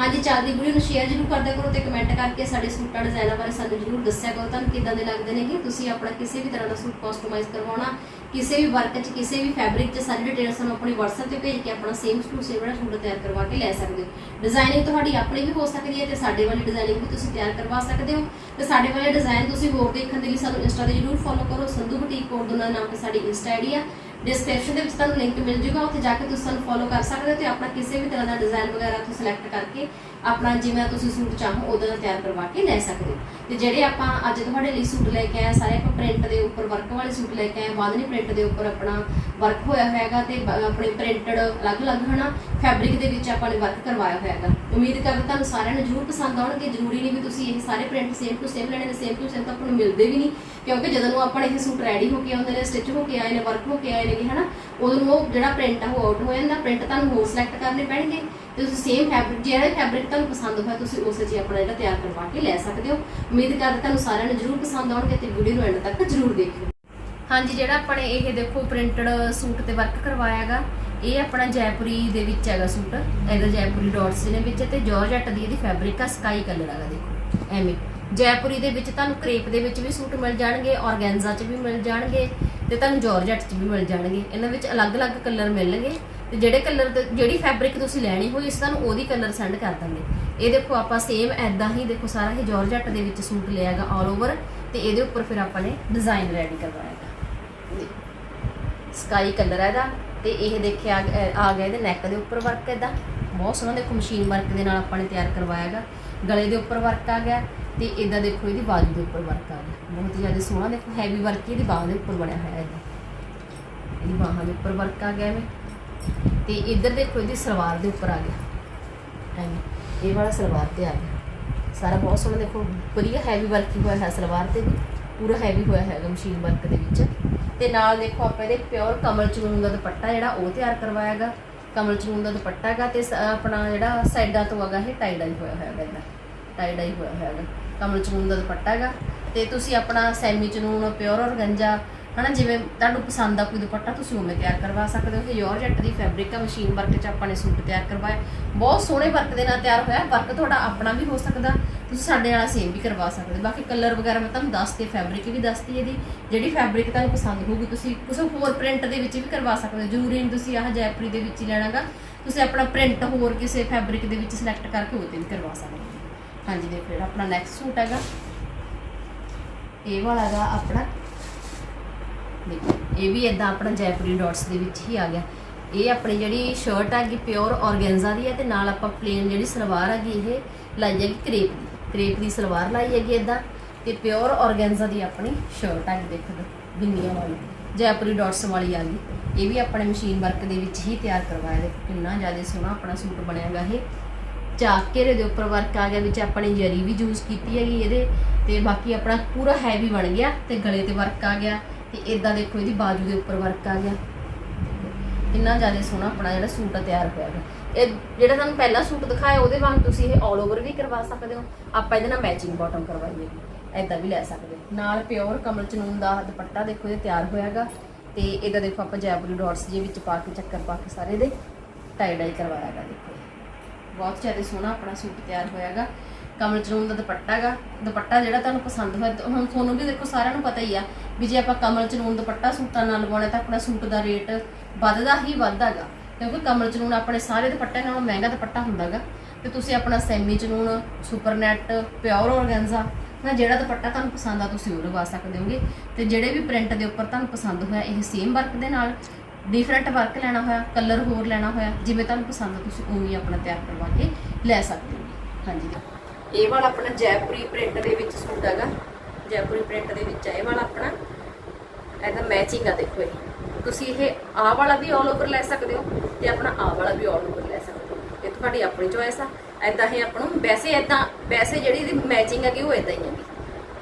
ਹਾਂਜੀ ਚੱਲਦੀ ਵੀਡੀਓ ਨੂੰ ਸ਼ੇਅਰ ਜ਼ਰੂਰ ਕਰਦਿਆ ਕਰੋ ਤੇ ਕਮੈਂਟ ਕਰਕੇ ਸਾਡੇ ਸੂਟਾਂ ਡਿਜ਼ਾਈਨਾਂ ਬਾਰੇ ਸਾਨੂੰ ਜ਼ਰੂਰ ਦੱਸਿਆ ਕਰੋ। ਤੁਹਾਨੂੰ ਕਿੱਦਾਂ ਦੇ ਲੱਗਦੇ ਨੇਗੇ? ਤੁਸੀਂ ਆਪਣਾ ਕਿਸੇ ਵੀ ਤਰ੍ਹਾਂ ਦਾ ਸੂਟ ਕਸਟਮਾਈਜ਼ ਕਰਵਾਉਣਾ, ਕਿਸੇ ਵੀ ਵਰਕ 'ਚ, ਕਿਸੇ ਵੀ ਫੈਬਰਿਕ 'ਚ, ਸਾਰੀ ਡਿਟੇਲ ਸਾਨੂੰ ਆਪਣੀ WhatsApp ਤੇ ਭੇਜ ਕੇ ਆਪਣਾ ਸੇਮ ਸੂਟ ਸੇਮ ਵਾਲਾ ਸੂਟ ਤਿਆਰ ਕਰਵਾ ਕੇ ਲੈ ਸਕਦੇ ਹੋ। ਡਿਜ਼ਾਈਨਿੰਗ ਤੁਹਾਡੀ ਆਪਣੀ ਵੀ ਹੋ ਸਕਦੀ ਹੈ ਤੇ ਸਾਡੇ ਵਾਲੀ ਡਿਜ਼ਾਈਨਿੰਗ ਵੀ ਤੁਸੀਂ ਤਿਆਰ ਕਰਵਾ ਸਕਦੇ ਹੋ। ਤੇ ਸਾਡੇ ਵਾਲੇ ਡਿਜ਼ਾਈਨ ਤੁਸੀਂ ਹੋਰ ਦੇਖਣ ਦੇ ਲਈ ਸਾਨੂੰ ਇੰਸਟਾ ਤੇ ਜਰੂਰ ਫੋਲੋ ਕਰੋ। ਸੰਧੂ ਬੁਟੀਕ ਕੋਡ ਦੋਨਾਂ ਨਾਮ ਤੇ ਸਾਡੀ ਇੰਸਟਾ ਆਈਡੀ ਆ। ਡਿਸਕ੍ਰਿਪਸ਼ਨ ਦੇ ਵਿੱਚ ਤੁਹਾਨੂੰ ਲਿੰਕ ਮਿਲ ਜੂਗਾ, ਉੱਥੇ ਜਾ ਕੇ ਤੁਸੀਂ ਸਾਨੂੰ ਫੋਲੋ ਕਰ ਸਕਦੇ ਹੋ ਤੇ ਆਪਣਾ ਕਿਸੇ ਵੀ ਤਰ੍ਹਾਂ ਦਾ ਡਿਜ਼ਾਈਨ ਵਗੈਰਾ ਤੁਸੀਂ ਸਿਲੈਕਟ ਕਰਕੇ ਆਪਣਾ ਜਿਵੇਂ ਤੁਸੀਂ ਸੂਟ ਚਾਹੋ ਉਦਾਂ ਦਾ ਤਿਆਰ ਕਰਵਾ ਕੇ ਲੈ ਸਕਦੇ ਹੋ। ਤੇ ਜਿਹੜੇ ਆਪਾਂ ਅੱਜ ਤੁਹਾਡੇ ਲਈ ਸੂਟ ਲੈ ਕੇ ਆਏ ਸਾਰੇ ਆਪਾਂ ਪ੍ਰਿੰਟ ਦੇ ਉੱਪਰ ਵਰਕ ਵਾਲੇ ਸੂਟ ਲੈ ਕੇ ਆਏ ਬਾਂਧਨੀ ਪ੍ਰਿੰਟ ਦੇ ਉੱਪਰ ਆਪਣਾ ਵਰਕ ਹੋਇਆ ਹੋਇਆ ਤੇ ਆਪਣੇ ਪ੍ਰਿੰਟਡ ਅਲੱਗ-ਅਲੱਗ, ਹਨਾ ਫੈਬਰਿਕ ਦੇ ਵਿੱਚ ਆਪਾਂ ਨੇ ਵਰਕ ਕਰਵਾਇਆ ਹੋਇਆ ਉਮੀਦ ਕਰਦਾ ਤੁਹਾਨੂੰ ਸਾਰਿਆਂ ਨੂੰ ਜ਼ਰੂਰ ਪਸੰਦ ਆਉਣਗੇ, ਜ਼ਰੂਰੀ ਨਹੀਂ ਵੀ ਤੁਸੀਂ ਇਹ ਸਾਰੇ ਪ੍ਰਿੰਟ ਸੇਮ ਟੂ ਸੇਮ ਲੈਣੇ ਨੇ ਸੇਮ ਟੂ ਸੇਮ ਤਾਂ ਆਪਾਂ ਨੂੰ ਮਿਲਦੇ ਵੀ ਨਹੀਂ, ਕਿਉਂਕਿ ਜਦੋਂ ਨੂੰ ਆਪਣੇ ਇਹ ਸੂਟ ਰੈਡੀ ਹੋ ਕੇ ਆਉਂਦੇ ਨੇ ਸਟਿਚ ਹੋ ਕੇ ਆਏ ਨੇ ਵਰਕ ਹੋ ਕੇ ਆਏ ਨੇ ਹਨਾ, ਉਦੋਂ ਉਹ ਜਿਹੜਾ ਪ੍ਰਿੰਟ ਆ, ਉਹ ਆਊਟ ਹੋ ਜਾਂਦਾ ਪ੍ਰਿੰਟ ਤੁਹਾਨੂੰ ਹੋਰ ਸਿਲੈਕਟ ਕਰਨੇ ਪੈਣਗੇ। ਤੇ ਤੁਸੀਂ ਸੇਮ ਫੈਬਰਿਕ ਜਿਹੜਾ ਫੈਬਰਿਕ ਤੁਹਾਨੂੰ ਪਸੰਦ ਹੋਇਆ, ਤੁਸੀਂ ਉਸੇ 'ਚ ਆਪਣਾ ਜਿਹੜਾ ਤਿਆਰ ਕਰਵਾ ਕੇ ਲੈ ਸਕਦੇ ਹੋ। ਉਮੀਦ ਕਰਦਾ ਤੁਹਾਨੂੰ ਸਾਰਿਆਂ ਨੂੰ ਜ਼ਰੂਰ ਪਸੰਦ ਆਉਣਗੇ ਤੇ ਵੀਡੀਓ ਨੂੰ ਐਂਡ ਤੱਕ ਜ਼ਰੂਰ ਦੇਖਿਓ। ਹਾਂਜੀ, ਜਿਹੜਾ ਆਪਾਂ ਨੇ ਇਹ ਦੇਖੋ ਪ੍ਰਿੰਟਡ ਸੂਟ ਤੇ ਵਰਕ ਕਰਵਾਇਆ ਇਹ ਆਪਣਾ ਜੈਪੁਰੀ ਦੇ ਵਿੱਚ ਹੈਗਾ ਸੂਟ ਇਹਦਾ ਜੈਪੁਰੀ ਡਾਟਸ ਨੇ ਵਿੱਚ ਤੇ ਜਾਰਜਟ ਦੀ ਇਹਦੀ ਫੈਬਰਿਕ ਆ ਸਕਾਈ ਕਲਰ ਹੈਗਾ ਦੇਖੋ, ਐਵੇਂ। ਜੈਪੁਰੀ ਦੇ ਵਿੱਚ ਤੁਹਾਨੂੰ ਕ੍ਰੇਪ ਦੇ ਵਿੱਚ ਵੀ ਸੂਟ ਮਿਲ ਜਾਣਗੇ ਔਰਗੈਂਜ਼ਾ 'ਚ ਵੀ ਮਿਲ ਜਾਣਗੇ ਤੇ ਤੁਹਾਨੂੰ ਜਾਰਜਟ 'ਚ ਵੀ ਮਿਲ ਜਾਣਗੇ। ਇਹਨਾਂ ਵਿੱਚ ਅਲੱਗ-ਅਲੱਗ ਕਲਰ ਮਿਲਣਗੇ। ਤੇ ਜਿਹੜੇ ਕਲਰ ਜਿਹੜੀ ਫੈਬਰਿਕ ਤੁਸੀਂ ਲੈਣੀ ਹੋਈ ਇਸ ਤੁਹਾਨੂੰ ਉਹਦੀ ਕਲਰ ਸੈਂਡ ਕਰ ਦਾਂਗੇ। ਇਹ ਦੇਖੋ ਆਪਾਂ ਸੇਮ ਐਦਾਂ ਹੀ ਦੇਖੋ ਸਾਰਾ ਹੀ ਜਾਰਜਟ ਦੇ ਵਿੱਚ ਸੂਟ ਲਿਆਗਾ ਆਲ ਓਵਰ ਤੇ ਇਹਦੇ ਉੱਪਰ ਫਿਰ ਆਪਾਂ ਨੇ ਡਿਜ਼ਾਈਨ ਰੈਡੀ ਕਰਵਾਇਆਗਾ ਸਕਾਈ ਕਲਰ ਹੈ ਇਹਦਾ, ਤੇ ਇਹ ਦੇਖਿਆ ਆ ਗਿਆ ਇਹਦੇ ਨੈਕ ਦੇ ਉੱਪਰ ਵਰਕ ਇਹਦਾ। ਬਹੁਤ ਸੋਹਣਾ ਦੇਖੋ ਮਸ਼ੀਨ ਵਰਕ ਦੇ ਨਾਲ ਆਪਾਂ ਨੇ ਤਿਆਰ ਕਰਵਾਇਆਗਾ ਗਲੇ ਦੇ ਉੱਪਰ ਵਰਕ ਆ ਗਿਆ, ਤੇ ਇਦਾਂ ਦੇਖੋ ਇਹਦੀ ਬਾਜੂ ਦੇ ਉੱਪਰ ਵਰਕ ਆ ਗਿਆ। ਬਹੁਤ ਹੀ ਜ਼ਿਆਦਾ ਸੋਹਣਾ ਦੇਖੋ ਹੈਵੀ ਵਰਕ ਇਹਦੀ ਬਾਹ ਦੇ ਉੱਪਰ ਬਣਿਆ ਹੋਇਆ ਇਹਦਾ ਇਹਦੀ ਬਾਹਾਂ ਦੇ ਉੱਪਰ ਵਰਕ ਆ ਗਿਆ ਐਵੇਂ ਤੇ ਇੱਧਰ ਦੇਖੋ ਇਹਦੀ ਸਲਵਾਰ ਦੇ ਉੱਪਰ ਆ ਗਿਆ ਐਵੇਂ ਇਹ ਵਾਲਾ ਸਲਵਾਰ ਤੇ ਆ ਗਿਆ। ਸਾਰਾ ਬਹੁਤ ਸੋਹਣਾ ਦੇਖੋ, ਵਧੀਆ ਹੈਵੀ ਵਰਕ ਹੋਇਆ ਹੈ ਸਲਵਾਰ ਤੇ ਵੀ, ਪੂਰਾ ਹੈਵੀ ਹੋਇਆ ਹੈਗਾ ਮਸ਼ੀਨ ਵਰਕ ਦੇ ਵਿੱਚ। ਤੇ ਨਾਲ ਦੇਖੋ ਆਪਾਂ ਇਹਦੇ ਪਿਓਰ ਕਮਲ ਚਨੂਨ ਦਾ ਦੁਪੱਟਾ ਜਿਹੜਾ ਉਹ ਤਿਆਰ ਕਰਵਾਇਆਗਾ ਕਮਲ ਚਨੂਨ ਦਾ ਦੁਪੱਟਾ ਹੈਗਾ ਤੇ ਆਪਣਾ ਜਿਹੜਾ ਸਾਈਡਾਂ ਤੋਂ ਹੈਗਾ ਇਹ ਟਾਈ ਡਾਈ ਹੋਇਆ ਹੋਇਆ ਹੈਗਾ ਟਾਈ ਡਾਈ ਹੋਇਆ ਹੋਇਆ ਹੈਗਾ। ਕਮਲ ਚਨੂਨ ਦਾ ਦੁਪੱਟਾ ਹੈਗਾ। ਤੇ ਤੁਸੀਂ ਆਪਣਾ ਸੈਮੀ ਚਨੂਨ ਪਿਓਰ ਔਰਗੰਜਾ ਹਨਾ, ਜਿਵੇਂ ਤੁਹਾਨੂੰ ਪਸੰਦ ਆ ਕੋਈ ਦੁਪੱਟਾ, ਤੁਸੀਂ ਉਵੇਂ ਤਿਆਰ ਕਰਵਾ ਸਕਦੇ ਹੋ। ਕਿ ਜਾਰਜਟ ਦੀ ਫੈਬਰਿਕ ਆ ਮਸ਼ੀਨ ਵਰਕ 'ਚ ਆਪਾਂ ਨੇ ਸੂਟ ਤਿਆਰ ਕਰਵਾਇਆ। ਬਹੁਤ ਸੋਹਣੇ ਵਰਕ ਦੇ ਨਾਲ ਤਿਆਰ ਹੋਇਆ। ਵਰਕ ਤੁਹਾਡਾ ਆਪਣਾ ਵੀ ਹੋ ਸਕਦਾ, ਤੁਸੀਂ ਸਾਡੇ ਵਾਲਾ ਸੇਮ ਵੀ ਕਰਵਾ ਸਕਦੇ ਹੋ। ਬਾਕੀ ਕਲਰ ਵਗੈਰਾ ਮੈਂ ਤੁਹਾਨੂੰ ਦੱਸਤੀ ਫੈਬਰਿਕ ਵੀ ਦੱਸਤੀ ਇਹਦੀ। ਜਿਹੜੀ ਫੈਬਰਿਕ ਤੁਹਾਨੂੰ ਪਸੰਦ ਹੋਊਗੀ, ਤੁਸੀਂ ਕਿਸੇ ਹੋਰ ਪ੍ਰਿੰਟ ਦੇ ਵਿੱਚ ਵੀ ਕਰਵਾ ਸਕਦੇ ਹੋ। ਜ਼ਰੂਰੀ ਨਹੀਂ ਤੁਸੀਂ ਆਹ ਜੈਪਰੀ ਦੇ ਵਿੱਚ ਹੀ ਲੈਣਾਗਾ। ਤੁਸੀਂ ਆਪਣਾ ਪ੍ਰਿੰਟ ਹੋਰ ਕਿਸੇ ਫੈਬਰਿਕ ਦੇ ਵਿੱਚ ਸਿਲੈਕਟ ਕਰਕੇ ਉਹਦੇ ਵੀ ਕਰਵਾ ਸਕਦੇ ਹੋ। ਹਾਂਜੀ, ਦੇਖੋ ਜਿਹੜਾ ਆਪਣਾ ਨੈਕਸਟ ਸੂਟ ਹੈਗਾ, ਇਹ ਵਾਲਾ ਹੈਗਾ ਆਪਣਾ ਦੇਖੋ ਇਹ ਵੀ ਇਦਾਂ ਆਪਣਾ ਜੈਪੁਰੀ ਡਾਟਸ ਦੇ ਵਿੱਚ ਹੀ ਆ ਗਿਆ। ਇਹ ਆਪਣੀ ਜਿਹੜੀ ਸ਼ਰਟ ਹੈਗੀ ਪਿਓਰ ਔਰਗੈਂਜ਼ਾ ਦੀ ਹੈ ਤੇ ਨਾਲ ਆਪਾਂ ਪਲੇਨ ਜਿਹੜੀ ਸਲਵਾਰ ਹੈਗੀ ਇਹ ਲਾਈ ਹੈਗੀ ਕ੍ਰੇਪ ਦੀ। ਕ੍ਰੇਪ ਦੀ ਸਲਵਾਰ ਲਾਈ ਹੈਗੀ ਇਦਾਂ ਤੇ ਪਿਓਰ ਔਰਗੈਂਜ਼ਾ ਦੀ ਆਪਣੀ ਸ਼ਰਟ ਹੈਗੀ ਦੇਖੋ ਬਿੰਦੀਆਂ ਵਾਲੀ। ਜੈਪੁਰੀ ਡਾਟਸ ਵਾਲੀ ਆ ਗਈ। ਇਹ ਵੀ ਆਪਣੇ ਮਸ਼ੀਨ ਵਰਕ ਦੇ ਵਿੱਚ ਹੀ ਤਿਆਰ ਕਰਵਾਇਆ। ਦੇਖੋ ਕਿੰਨਾ ਜ਼ਿਆਦਾ ਸੋਹਣਾ ਆਪਣਾ ਸੂਟ ਬਣਿਆਗਾ ਇਹ। ਚਾਕ ਘੇਰੇ ਦੇ ਉੱਪਰ ਵਰਕ ਆ ਗਿਆ, ਵਿੱਚ ਆਪਣੀ ਜਰੀ ਵੀ ਯੂਜ਼ ਕੀਤੀ ਹੈਗੀ ਇਹਦੇ ਤੇ ਬਾਕੀ ਆਪਣਾ ਪੂਰਾ ਹੈਵੀ ਬਣ ਗਿਆ ਤੇ ਗਲੇ ਤੇ ਵਰਕ ਆ ਗਿਆ। ਤੇ ਇਦਾਂ ਦੇਖੋ ਇਹਦੀ ਬਾਜੂ ਦੇ ਉੱਪਰ ਵਰਕ ਆ ਗਿਆ। ਇੰਨਾ ਜ਼ਿਆਦਾ ਸੋਹਣਾ ਆਪਣਾ ਜਿਹੜਾ ਸੂਟ ਆ ਤਿਆਰ ਹੋਇਆ ਹੈ ਇਹ ਜਿਹੜਾ ਤੁਹਾਨੂੰ ਪਹਿਲਾ ਸੂਟ ਦਿਖਾਇਆ, ਉਹਦੇ ਵਾਂਗ ਤੁਸੀਂ ਇਹ ਆਲ ਓਵਰ ਵੀ ਕਰਵਾ ਸਕਦੇ ਹੋ। ਆਪਾਂ ਇਹਦੇ ਨਾਲ ਮੈਚਿੰਗ ਬਾਟਮ ਕਰਵਾਈਏ। ਐਦਾਂ ਵੀ ਲੈ ਸਕਦੇ ਹੋ। ਨਾਲ ਪਿਓਰ ਕਮਲ ਚਨੂਨ ਦਾ ਦੁਪੱਟਾ ਦੇਖੋ, ਇਹ ਤਿਆਰ ਹੋਇਆਗਾ ਤੇ ਇਹਦਾ ਦੇਖੋ ਆਪਾਂ ਜੈਪੁਰੀ ਡਾਟਸ ਜੇ ਵਿੱਚ ਪਾ ਕੇ, ਚੱਕਰ ਪਾ ਕੇ ਸਾਰੇ ਦੇ ਟਾਈ ਡਾਈ ਕਰਵਾਇਆਗਾ ਦੇਖੋ। ਬਹੁਤ ਜ਼ਿਆਦਾ ਸੋਹਣਾ ਆਪਣਾ ਸੂਟ ਤਿਆਰ ਹੋਇਆਗਾ ਕਮਲ ਚਨੂਨ ਦਾ ਦੁਪੱਟਾ ਹੈਗਾ ਦੁਪੱਟਾ ਜਿਹੜਾ ਤੁਹਾਨੂੰ ਪਸੰਦ ਹੋਇਆ ਹੁਣ ਤੁਹਾਨੂੰ ਵੀ ਦੇਖੋ ਸਾਰਿਆਂ ਨੂੰ ਪਤਾ ਹੀ ਆ ਵੀ ਜੇ ਆਪਾਂ ਕਮਲ ਚਨੂਨ ਦੁਪੱਟਾ ਸੂਟਾਂ ਨਾਲ ਲਵਾਉਣਾ ਤਾਂ ਆਪਣਾ ਸੂਟ ਦਾ ਰੇਟ ਵੱਧਦਾ ਹੀ ਵੱਧਦਾਗਾ। ਕਿਉਂਕਿ ਕਮਲ ਚਨੂਨ ਆਪਣੇ ਸਾਰੇ ਦੁਪੱਟਿਆਂ ਨਾਲੋਂ ਮਹਿੰਗਾ ਦੁਪੱਟਾ ਹੁੰਦਾਗਾ। ਤੇ ਤੁਸੀਂ ਆਪਣਾ semi chinon super net pure organza, ਨਾ ਜਿਹੜਾ ਦੁਪੱਟਾ ਤੁਹਾਨੂੰ ਪਸੰਦ ਆ ਤੁਸੀਂ ਉਹ ਲਵਾ ਸਕਦੇ ਹੋਗੇ। ਤੇ ਜਿਹੜੇ ਵੀ ਪ੍ਰਿੰਟ ਦੇ ਉੱਪਰ ਤੁਹਾਨੂੰ ਪਸੰਦ ਹੋਇਆ ਇਹ ਸੇਮ ਵਰਕ ਦੇ ਨਾਲ ਡਿਫਰੈਂਟ ਵਰਕ ਲੈਣਾ ਹੋਇਆ ਕਲਰ ਹੋਰ ਲੈਣਾ ਹੋਇਆ, ਜਿਵੇਂ ਤੁਹਾਨੂੰ ਪਸੰਦ ਆ ਤੁਸੀਂ ਉਵੇਂ ਹੀ ਆਪਣਾ ਤਿਆਰ ਕਰਵਾ ਕੇ ਲੈ ਸਕਦੇ ਹੋ। ਹਾਂਜੀ। ਇਹ ਵਾਲਾ ਆਪਣਾ ਜੈਪੁਰੀ ਪ੍ਰਿੰਟ ਦੇ ਵਿੱਚ ਸੂਟ ਹੈਗਾ। ਜੈਪੁਰੀ ਪ੍ਰਿੰਟ ਦੇ ਵਿੱਚ ਇਹ ਵਾਲਾ ਆਪਣਾ। ਇਹਦਾ ਮੈਚਿੰਗ ਆ ਦੇਖੋ ਇਹ। ਤੁਸੀਂ ਇਹ ਆਹ ਵਾਲਾ ਵੀ ਆਲ ਓਵਰ ਲੈ ਸਕਦੇ ਹੋ ਤੇ ਆਪਣਾ ਆਹ ਵਾਲਾ ਵੀ ਆਲ ਓਵਰ ਲੈ ਸਕਦੇ ਹੋ। ਇਹ ਤੁਹਾਡੀ ਆਪਣੀ ਚੋਇਸ ਆ। ਐਦਾਂ ਹੀ ਆਪਾਂ ਨੂੰ ਵੈਸੇ ਐਦਾਂ ਵੈਸੇ ਜਿਹੜੀ ਇਹਦੀ ਮੈਚਿੰਗ ਹੈਗੀ ਉਹ ਐਦਾਂ ਹੀ ਹੈਗੀ।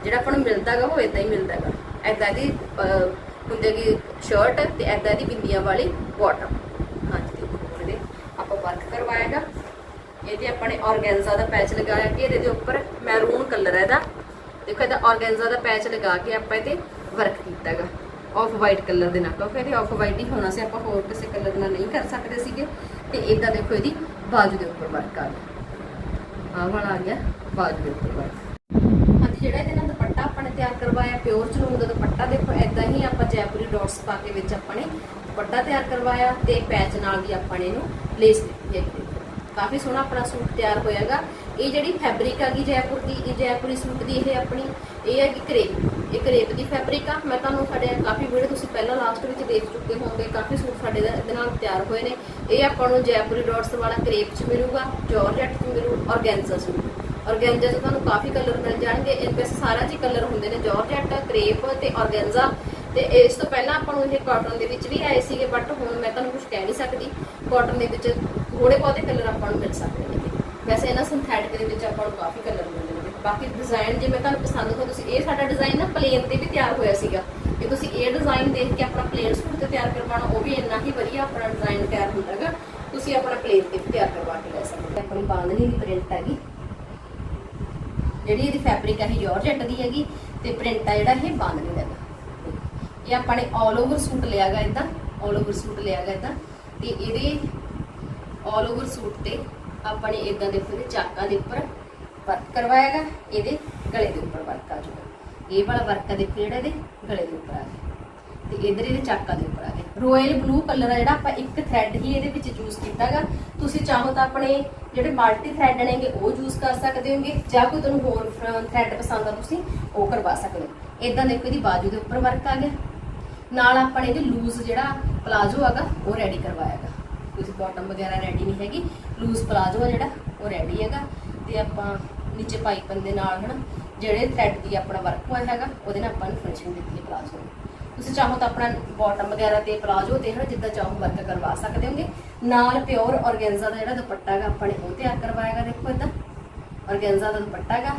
ਜਿਹੜਾ ਆਪਾਂ ਨੂੰ ਮਿਲਦਾਗਾ ਉਹ ਐਦਾਂ ਹੀ ਮਿਲਦਾਗਾ ਐਦਾਂ ਦੀ ਹੁੰਦੇ ਕਿ ਸ਼ਰਟ ਤੇ ਐਦਾਂ ਦੀ ਬਿੰਦੀਆਂ ਵਾਲੀ ਬਾਟਮ ਹਾਂਜੀ, ਦੇਖੋ ਇਹਦੇ ਆਪਾਂ ਵਰਕ ਕਰਵਾਇਆਗਾ ਇਹਦੇ ਆਪਾਂ ਨੇ ਆਰਗੈਂਜ਼ਾ ਦਾ ਪੈਚ ਲਗਾਇਆ ਕਿ ਇਹਦੇ ਉੱਪਰ ਮੈਰੂਨ ਕਲਰ ਹੈ ਇਹਦਾ। ਦੇਖੋ ਇਹਦਾ ਆਰਗੈਂਜ਼ਾ ਦਾ ਪੈਚ ਲਗਾ ਕੇ ਆਪਾਂ ਇਹਦੇ ਵਰਕ ਕੀਤਾਗਾ। ਆਫ ਵਾਈਟ ਕਲਰ ਦੇ ਨਾਲ। ਕਿਉਂਕਿ ਇਹਦੇ ਆਫ ਵਾਈਟ ਹੀ ਹੋਣਾ ਸੀ, ਆਪਾਂ ਹੋਰ ਕਿਸੇ ਕਲਰ ਨਾਲ ਨਹੀਂ ਕਰ ਸਕਦੇ ਸੀਗੇ। ਤੇ ਇਦਾਂ ਦੇਖੋ ਇਹਦੀ ਬਾਜੂ ਦੇ ਉੱਪਰ ਵਰਕ ਆ ਗਿਆ ਆਹ ਵਾਲਾ ਆ ਗਿਆ ਬਾਜੂ ਦੇ ਉੱਪਰ ਵਰਕ ਹਾਂਜੀ, ਜਿਹੜਾ ਇਹਦੇ ਨਾਲ ਦੁਪੱਟਾ ਆਪਾਂ ਨੇ ਤਿਆਰ ਕਰਵਾਇਆ ਪਿਓਰ ਚਲੂਨ ਦਾ ਦੁਪੱਟਾ, ਦੇਖੋ ਐਦਾਂ ਹੀ ਆਪਾਂ ਜੈਪੁਰੀ ਡਾਟਸ ਪਾ ਕੇ ਵਿੱਚ ਆਪਾਂ ਨੇ ਦੁਪੱਟਾ ਤਿਆਰ ਕਰਵਾਇਆ ਤੇ ਪੈਚ ਨਾਲ ਵੀ ਆਪਾਂ ਨੇ ਇਹਨੂੰ ਲੇਸ ਦਿੱਤੀ ਹੈ ਕਾਫੀ ਸੋਹਣਾ ਆਪਣਾ ਸੂਟ ਤਿਆਰ ਹੋਇਆਗਾ। ਇਹ ਜਿਹੜੀ ਫੈਬਰਿਕ ਹੈਗੀ ਜੈਪੁਰ ਦੀ, ਇਹ ਜੈਪੁਰੀ ਸੂਟ ਦੀ ਇਹ ਆਪਣੀ, ਇਹ ਹੈਗੀ ਕਰੇਪ। ਇਹ ਕਰੇਪ ਦੀ ਫੈਬਰਿਕ ਆ। ਮੈਂ ਤੁਹਾਨੂੰ ਸਾਡੇ ਕਾਫੀ ਵੀਡੀਓ ਤੁਸੀਂ ਪਹਿਲਾਂ ਲਾਸਟ ਵਿੱਚ ਦੇਖ ਚੁੱਕੇ ਹੋਵੋਗੇ। ਕਾਫੀ ਸੂਟ ਸਾਡੇ ਦਾ ਇਹਦੇ ਨਾਲ ਤਿਆਰ ਹੋਏ ਨੇ। ਇਹ ਆਪਾਂ ਨੂੰ ਜੈਪੁਰੀ ਡਾਟਸ ਵਾਲਾ ਕਰੇਪ ਚ ਮਿਲੂਗਾ ਜੋਰਜੱਟ ਚ ਮਿਲੂ ਔਰਗੈਂਜ਼ਾ ਸੂਟ ਔਰਗੈਂਜ਼ਾ 'ਚ ਤੁਹਾਨੂੰ ਕਾਫੀ ਕਲਰ ਮਿਲ ਜਾਣਗੇ। ਇਹ ਵਿੱਚ ਸਾਰਾ ਜੀ ਕਲਰ ਹੁੰਦੇ ਨੇ ਜੋਰਜੱਟ ਕਰੇਪ ਤੇ ਔਰਗੈਂਜ਼ਾ ਤੇ ਇਸ ਤੋਂ ਪਹਿਲਾਂ ਆਪਾਂ ਨੂੰ ਇਹ ਕਾਟਨ ਦੇ ਵਿੱਚ ਵੀ ਆਏ ਸੀਗੇ ਬਟ ਹੁਣ ਮੈਂ ਤੁਹਾਨੂੰ ਕੁਝ ਕਹਿ ਨਹੀਂ ਸਕਦੀ। ਕਾਟਨ ਦੇ ਵਿੱਚ ਥੋੜੇ ਬਹੁਤੇ ਕਲਰ ਆਪਾਂ ਨੂੰ ਮਿਲ ਸਕਦੇ ਨੇ। ਵੈਸੇ ਇਹਨਾਂ ਸਿੰਥੈਟਿਕ ਦੇ ਵਿੱਚ ਆਪਾਂ ਨੂੰ ਕਾਫੀ ਕਲਰ ਮਿਲਦੇ ਨੇ। ਬਾਕੀ ਡਿਜ਼ਾਈਨ ਜਿਵੇਂ ਤੁਹਾਨੂੰ ਪਸੰਦ ਹੋ ਤੁਸੀਂ ਇਹ ਸਾਡਾ ਡਿਜ਼ਾਈਨ ਨਾ ਪਲੇਨ ਤੇ ਵੀ ਤਿਆਰ ਹੋਇਆ ਸੀਗਾ। ਜੇ ਤੁਸੀਂ ਇਹ ਡਿਜ਼ਾਈਨ ਦੇਖ ਕੇ ਆਪਣਾ ਪਲੇਨ ਸੂਟ ਤੇ ਤਿਆਰ ਕਰਵਾਉਣਾ, ਉਹ ਵੀ ਇੰਨਾ ਹੀ ਵਧੀਆ ਆਪਣਾ ਡਿਜ਼ਾਈਨ ਤਿਆਰ ਹੁੰਦਾਗਾ ਤੁਸੀਂ ਆਪਣਾ ਪਲੇਨ ਤੇ ਵੀ ਤਿਆਰ ਕਰਵਾ ਕੇ ਲੈ ਸਕਦੇ ਆਪਣੀ ਬਾਂਦਨੀ ਦੀ ਪ੍ਰਿੰਟ ਹੈਗੀ। ਜਿਹੜੀ ਇਹਦੀ ਫੈਬਰਿਕ ਹੈ, ਇਹ ਦੀ ਹੈਗੀ ਤੇ ਪ੍ਰਿੰਟ ਆ ਜਿਹੜਾ ਇਹ ਬਾਂਦਨੀ ਦਾ। ਹੈਗਾ। ਇਹ ਆਪਾਂ ਨੇ 올 ਓਵਰ ਸੂਟ ਲਿਆਗਾ ਇਦਾਂ 올 ਓਵਰ ਸੂਟ ਲਿਆਗਾ ਇਦਾਂ ਤੇ ਇਹਦੇ 올 ਓਵਰ ਸੂਟ ਤੇ ਆਪਾਂ ਨੇ ਇਦਾਂ ਦੇਖੋ ਇਹਦੇ ਚਾਕਾਂ ਦੇ ਉੱਪਰ ਵਰਕ ਕਰਵਾਇਆਗਾ, ਇਹਦੇ ਗਲੇ ਦੇ ਉੱਪਰ ਵਰਕ ਆ ਜਾਊਗਾ। ਇਹ ਵਾਲਾ ਵਰਕ ਆ ਦੇਖੋ ਜਿਹੜਾ ਇਹਦੇ ਗਲੇ ਦੇ ਉੱਪਰ ਆ ਗਿਆ। ਤੇ ਇਧਰ ਇਹਦੇ ਚਾਕਾਂ ਦੇ ਉੱਪਰ ਆ ਗਿਆ। ਰੋਇਲ ਬਲੂ ਕਲਰ ਆ ਜਿਹੜਾ ਆਪਾਂ ਇੱਕ ਥ੍ਰੈਡ ਹੀ ਇਹਦੇ ਵਿੱਚ ਯੂਜ਼ ਕੀਤਾਗਾ। ਤੁਸੀਂ ਚਾਹੋ ਤਾਂ ਆਪਣੇ ਜਿਹੜੇ ਮਲਟੀ ਥ੍ਰੈਡ ਨੇਗੇ ਉਹ ਯੂਜ਼ ਕਰ ਸਕਦੇ ਹੋਗੇ, ਜਾਂ ਕੋਈ ਤੁਹਾਨੂੰ ਹੋਰ ਥ੍ਰੈਡ ਪਸੰਦ ਆ ਤੁਸੀਂ ਉਹ ਕਰਵਾ ਸਕਦੇ ਹੋ। ਇਦਾਂ ਦੇਖੋ ਇਹਦੀ ਬਾਜੂ ਦੇ ਉੱਪਰ ਵਰਕ ਆ ਗਿਆ। ਨਾਲ ਆਪਾਂ ਨੇ ਇਹਦੇ ਲੂਜ਼ ਜਿਹੜਾ ਪਲਾਜੋ ਹੈਗਾ, ਉਹ ਰੈਡੀ ਕਰਵਾਇਆਗਾ। ਤੁਸੀਂ ਬਾਟਮ ਵਗੈਰਾ ਰੈਡੀ ਨਹੀਂ ਹੈਗੀ। ਲੂਜ਼ ਪਲਾਜੋ ਆ ਜਿਹੜਾ, ਉਹ ਰੈਡੀ ਹੈਗਾ। ਤੇ ਆਪਾਂ ਨੀਚੇ ਪਾਈਪਨ ਦੇ ਨਾਲ ਹਨਾ, ਜਿਹੜੇ ਥ੍ਰੈਡ ਦੀ ਆਪਣਾ ਵਰਕ ਹੋਇਆ ਹੈਗਾ, ਉਹਦੇ ਨਾਲ ਆਪਾਂ ਨੂੰ ਫਿਨਿਸ਼ਿੰਗ ਦਿੱਤੀ ਹੈ ਪਲਾਜੋ ਨੂੰ। ਤੁਸੀਂ ਚਾਹੋ ਤਾਂ ਆਪਣਾ ਬਾਟਮ ਵਗੈਰਾ ਤੇ ਪਲਾਜੋ ਤੇ ਹਨਾ, ਜਿੱਦਾਂ ਚਾਹੋ ਵਰਕ ਕਰਵਾ ਸਕਦੇ ਹੋਗੇ। ਨਾਲ ਪਿਓਰ ਔਰਗੈਂਜ਼ਾ ਦਾ ਜਿਹੜਾ ਦੁਪੱਟਾ ਹੈਗਾ, ਆਪਾਂ ਨੇ ਉਹ ਤਿਆਰ ਕਰਵਾਇਆਗਾ ਦੇਖੋ ਇਦਾਂ ਔਰਗੈਂਜ਼ਾ ਦਾ ਦੁਪੱਟਾ ਹੈਗਾ,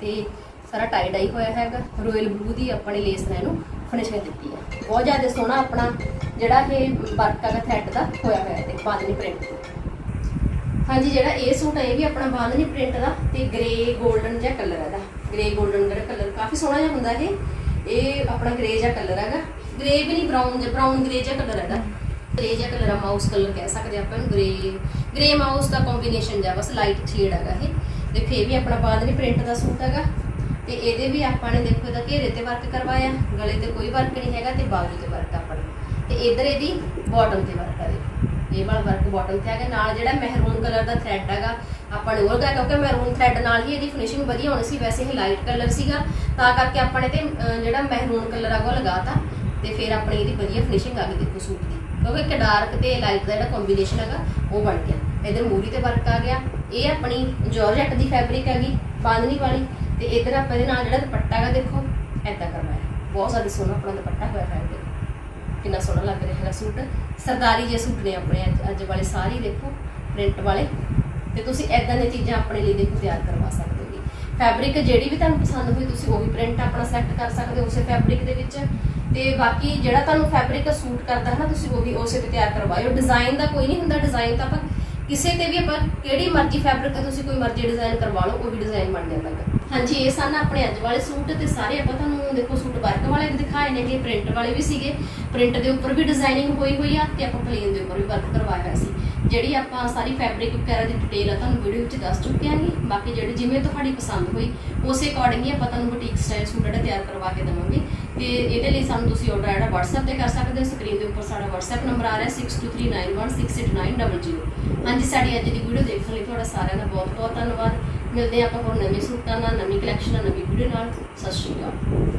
ਤੇ ਸਾਰਾ ਟਾਈ ਡਾਈ ਹੋਇਆ ਹੈਗਾ। ਰੋਇਲ ਬਲੂ ਦੀ ਆਪਾਂ ਲੇਸ ਨਾਲ ਇਹਨੂੰ ਫਿਨਿਸ਼ਿੰਗ ਦਿੱਤੀ ਹੈ। ਬਹੁਤ ਜ਼ਿਆਦਾ ਸੋਹਣਾ ਆਪਣਾ ਜਿਹੜਾ ਇਹ ਵਰਕ ਹੈਗਾ ਥ੍ਰੈਡ ਦਾ ਹੋਇਆ ਹੋਇਆ ਤੇ ਬਾਂਦਨੀ ਪ੍ਰਿੰਟ ਹਾਂਜੀ, ਜਿਹੜਾ ਇਹ ਸੂਟ ਹੈ, ਇਹ ਵੀ ਆਪਣਾ ਬਾਂਦਨੀ ਪ੍ਰਿੰਟ ਦਾ ਤੇ ਗ੍ਰੇ 골ਡਨ ਜਿਹਾ ਕਲਰ ਹੈ ਇਹਦਾ। ਗ੍ਰੇ 골ਡਨ ਜਿਹੜਾ ਕਲਰ ਕਾਫੀ ਸੋਹਣਾ ਜਿਹਾ ਹੁੰਦਾ ਇਹ ਇਹ ਆਪਣਾ ਗ੍ਰੇ ਜਿਹਾ ਕਲਰ ਹੈਗਾ। ਗ੍ਰੇ ਵੀ ਨਹੀਂ ਬ੍ਰਾਊਨ ਜਿਹਾ ਬ੍ਰਾਊਨ ਗ੍ਰੇ ਜਿਹਾ ਕਲਰ ਹੈਗਾ ਗ੍ਰੇ ਜਿਹਾ ਕਲਰ ਆ ਮਾਊਸ ਕਲਰ ਕਹਿ ਸਕਦੇ ਆਪਾਂ ਇਹਨੂੰ ਗ੍ਰੇ ਗ੍ਰੇ ਮਾਊਸ ਦਾ ਕੰਬੀਨੇਸ਼ਨ ਜਿਹਾ, ਬਸ ਲਾਈਟ ਸ਼ੇਡ ਹੈਗਾ ਇਹ। ਦੇਖੋ, ਇਹ ਵੀ ਆਪਣਾ ਬਾਂਦਨੀ ਪ੍ਰਿੰਟ ਦਾ ਸੂਟ ਹੈਗਾ। ਤੇ ਇਹਦੇ ਵੀ ਆਪਾਂ ਨੇ ਦੇਖੋ ਇਹਦਾ ਘੇਰੇ ਤੇ ਵਰਕ ਕਰਵਾਇਆ, ਗਲੇ ਤੇ ਕੋਈ ਵਰਕ ਨਹੀਂ ਹੈਗਾ ਤੇ ਬਾਜੂ ਤੇ ਵਰਕ ਆਪਾਂ ਤੇ ਇਧਰ ਇਹਦੀ ਬਾਟਮ ਤੇ ਵਰਕ ਆ ਦੇਖੋ। ਇਹ ਵਾਲਾ ਵਰਕ ਬਾਟਮ ਤੇ ਹੈਗਾ ਨਾਲ ਜਿਹੜਾ ਮਹਿਰੂਨ ਕਲਰ ਦਾ ਥ੍ਰੈਡ ਹੈਗਾ, ਆਪਾਂ ਨੇ ਉਹ ਲਗਾਇਆ ਕਿਉਂਕਿ ਮਹਿਰੂਨ ਥ੍ਰੈਡ ਨਾਲ ਹੀ ਇਹਦੀ ਫਿਨਿਸ਼ਿੰਗ ਵਧੀਆ ਹੋਣੀ ਸੀ, ਵੈਸੇ ਇਹ ਲਾਈਟ ਕਲਰ ਸੀਗਾ। ਤਾਂ ਕਰਕੇ ਆਪਾਂ ਨੇ ਤੇ ਜਿਹੜਾ ਮਹਿਰੂਨ ਕਲਰ ਆ, ਉਹ ਲਗਾਤਾ। ਤੇ ਫਿਰ ਆਪਣੀ ਇਹਦੀ ਵਧੀਆ ਫਿਨਿਸ਼ਿੰਗ ਆ ਗਈ ਦੇਖੋ ਸੂਟ ਦੀ। ਕਿਉਂਕਿ ਇੱਕ ਡਾਰਕ ਤੇ ਲਾਈਟ ਦਾ ਜਿਹੜਾ ਕੰਬੀਨੇਸ਼ਨ ਹੈਗਾ, ਉਹ ਬਣ ਗਿਆ। ਇਧਰ ਮੂਰੀ ਤੇ ਵਰਕ ਆ ਗਿਆ। ਇਹ ਆਪਣੀ ਜਾਰਜੈਟ ਦੀ ਫੈਬਰਿਕ ਹੈਗੀ, ਬਾਂਦਨੀ ਵਾਲੀ। ਤੇ ਇਧਰ ਆਪਾਂ ਇਹਦੇ ਨਾਲ ਜਿਹੜਾ ਦੁਪੱਟਾ ਹੈਗਾ ਦੇਖੋ ਐਦਾਂ ਕਰਵਾਇਆ ਬਹੁਤ ਜ਼ਿਆਦਾ ਸੋਹਣਾ ਆਪਣਾ ਦੁਪੱਟਾ ਹੋਇਆ ਹੈ ਦੇਖੋ ਕਿੰਨਾ ਸੋਹਣਾ ਲੱਗ ਰਿਹਾ ਹੈਗਾ ਸੂਟ। ਸਰਦਾਰੀ ਜੇ ਸੂਟ ਨੇ ਆਪਣੇ ਅੱਜ ਵਾਲੇ ਸਾਰੇ ਦੇਖੋ, ਪ੍ਰਿੰਟ ਵਾਲੇ। ਤੇ ਤੁਸੀਂ ਐਦਾਂ ਦੀਆਂ ਚੀਜ਼ਾਂ ਆਪਣੇ ਲਈ ਦੇਖੋ, ਤਿਆਰ ਕਰਵਾ ਸਕਦੇ ਹੋਗੇ ਫੈਬਰਿਕ ਜਿਹੜੀ ਵੀ ਤੁਹਾਨੂੰ ਪਸੰਦ ਹੋਈ, ਤੁਸੀਂ ਉਹੀ ਪ੍ਰਿੰਟ ਆਪਣਾ ਸਿਲੈਕਟ ਕਰ ਸਕਦੇ ਹੋ ਉਸੇ ਫੈਬਰਿਕ ਦੇ ਵਿੱਚ। ਤੇ ਬਾਕੀ ਜਿਹੜਾ ਤੁਹਾਨੂੰ ਫੈਬਰਿਕ ਸੂਟ ਕਰਦਾ ਹੈ ਨਾ, ਤੁਸੀਂ ਉਹ ਵੀ ਉਸੇ ਤੇ ਤਿਆਰ ਕਰਵਾਇਓ। ਡਿਜ਼ਾਈਨ ਦਾ ਕੋਈ ਨਹੀਂ ਹੁੰਦਾ ਡਿਜ਼ਾਈਨ ਤਾਂ ਆਪਾਂ ਕਿਸੇ ਤੇ ਵੀ ਆਪਾਂ ਕਿਹੜੀ ਮਰਜ਼ੀ ਫੈਬਰਿਕ ਤੇ ਤੁਸੀਂ ਕੋਈ ਮਰਜ਼ੀ ਡਿਜ਼ਾਈਨ ਕਰਵਾ ਲਓ, ਉਹੀ ਡਿਜ਼ਾਈਨ ਬਣ ਜਾਂਦਾ ਹੈ ਹਾਂਜੀ, ਇਹ ਸਨ ਆਪਣੇ ਅੱਜ ਵਾਲੇ ਸੂਟ ਤੇ ਸਾਰੇ ਆਪਾਂ ਤੁਹਾਨੂੰ ਦੇਖੋ ਸੂਟ ਵਰਕ ਵਾਲੇ ਵੀ ਦਿਖਾਏ ਨੇਗੇ ਪ੍ਰਿੰਟ ਵਾਲੇ ਵੀ ਸੀਗੇ। ਪ੍ਰਿੰਟ ਦੇ ਉੱਪਰ ਵੀ ਡਿਜ਼ਾਈਨਿੰਗ ਹੋਈ ਹੋਈ ਆ ਤੇ ਆਪਾਂ ਪਲੇਨ ਦੇ ਉੱਪਰ ਵੀ ਵਰਕ ਕਰਵਾਇਆ ਹੋਇਆ ਸੀ। ਜਿਹੜੀ ਆਪਾਂ ਸਾਰੀ ਫੈਬਰਿਕ ਵਗੈਰਾ ਦੀ ਡਿਟੇਲ ਆ ਤੁਹਾਨੂੰ ਵੀਡੀਓ ਵਿੱਚ ਦੱਸ ਚੁੱਕੇ ਆਂਗੇ ਬਾਕੀ ਜਿਹੜੀ ਜਿਵੇਂ ਤੁਹਾਡੀ ਪਸੰਦ ਹੋਈ, ਉਸੇ ਅਕੋਰਡਿੰਗ ਹੀ ਆਪਾਂ ਤੁਹਾਨੂੰ ਬੁਟੀਕ ਸਟਾਈਲ ਸੂਟ ਜਿਹੜਾ ਤਿਆਰ ਕਰਵਾ ਕੇ ਦੇਵਾਂਗੇ। ਤੇ ਇਹਦੇ ਲਈ ਸਾਨੂੰ ਤੁਸੀਂ ਆਰਡਰ ਜਿਹੜਾ WhatsApp ਤੇ ਕਰ ਸਕਦੇ ਹੋ। ਸਕਰੀਨ ਦੇ ਉੱਪਰ ਸਾਡਾ WhatsApp ਨੰਬਰ ਆ ਰਿਹਾ 6239168900 ਹਾਂਜੀ, ਸਾਡੀ ਅੱਜ ਦੀ ਵੀਡੀਓ ਦੇਖਣ ਲਈ ਤੁਹਾਡਾ ਸਾਰਿਆਂ ਦਾ ਬਹੁਤ ਬਹੁਤ ਧੰਨਵਾਦ। ਮਿਲਦੇ ਹਾਂ ਆਪਾਂ ਹੋਰ ਨਵੇਂ ਸੂਟਾਂ ਨਾਲ, ਨਵੀਂ ਕਲੈਕਸ਼ਨ ਨਾਲ, ਨਵੀਂ ਵੀਡੀਓ ਨਾਲ। ਸਤਿ ਸ਼੍ਰੀ ਅਕਾਲ।